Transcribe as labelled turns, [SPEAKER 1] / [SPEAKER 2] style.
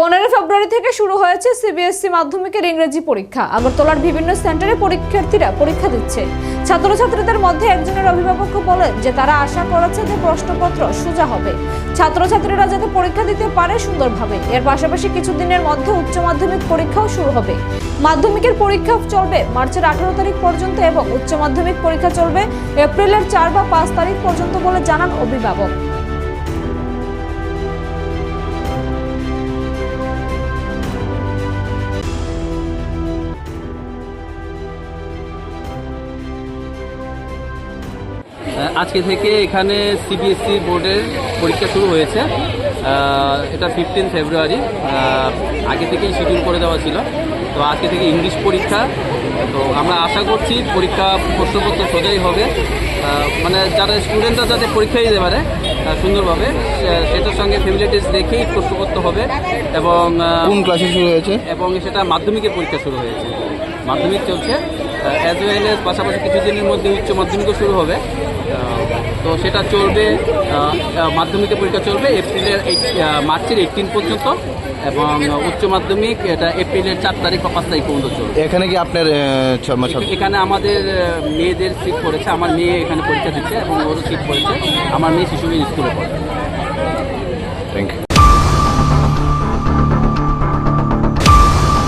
[SPEAKER 1] পনেরো ফেব্রুয়ারি থেকে শুরু হয়েছে সিবিএসসি মাধ্যমিকের ইংরেজি পরীক্ষা। আগরতলার বিভিন্ন সেন্টারে পরীক্ষার্থীরা পরীক্ষা দিচ্ছে। ছাত্রছাত্রীদের মধ্যে একজনের অভিভাবক বলেন যে তারা আশা করেছে যে প্রশ্নপত্র সোজা হবে। ছাত্রছাত্রীরা যাতে পরীক্ষা দিতে পারে সুন্দরভাবে। এর পাশাপাশি কিছুদিনের মধ্যে উচ্চ মাধ্যমিক পরীক্ষাও শুরু হবে। মাধ্যমিকের পরীক্ষা চলবে মার্চের আঠারো তারিখ পর্যন্ত এবং উচ্চ মাধ্যমিক পরীক্ষা চলবে এপ্রিলের চার বা পাঁচ তারিখ পর্যন্ত বলে জানান অভিভাবক।
[SPEAKER 2] আজকে থেকে এখানে সিবিএসসি বোর্ডের পরীক্ষা শুরু হয়েছে। এটা ফিফটিন ফেব্রুয়ারি আগে থেকেই শিডিউল করে দেওয়া ছিল। তো আজকে থেকে ইংলিশ পরীক্ষা। তো আমরা আশা করছি পরীক্ষা প্রশ্নপত্র সোজাই হবে। মানে যারা স্টুডেন্টরা যাতে পরীক্ষা দিতে পারে সুন্দরভাবে। সেটার সঙ্গে ফ্যামিলিটিস দেখেই প্রশ্নপত্র হবে এবং
[SPEAKER 3] কোন ক্লাসে শুরু হয়েছে?
[SPEAKER 2] এবং সেটা মাধ্যমিকের পরীক্ষা শুরু হয়েছে। মাধ্যমিক চলছে অ্যাজ ওয়েল এজ পাশাপাশি কিছুদিনের মধ্যে উচ্চ মাধ্যমিকও শুরু হবে। তো সেটা চলবে মাধ্যমিকের পরীক্ষা চলবে এপ্রিলের মার্চের এইটিন পর্যন্ত এবং উচ্চ মাধ্যমিক এটা এপ্রিলের চার তারিখ বা পাঁচ তারিখ পর্যন্ত চলবে।
[SPEAKER 3] এখানে কি আপনার
[SPEAKER 2] এখানে আমাদের মেয়েদের সিট পড়েছে আমার মেয়ে এখানে পরীক্ষা দিচ্ছে এবং ওরও সিট পড়েছে আমার মেয়ে শিশু স্কুলে পড়ে।
[SPEAKER 3] Thank you.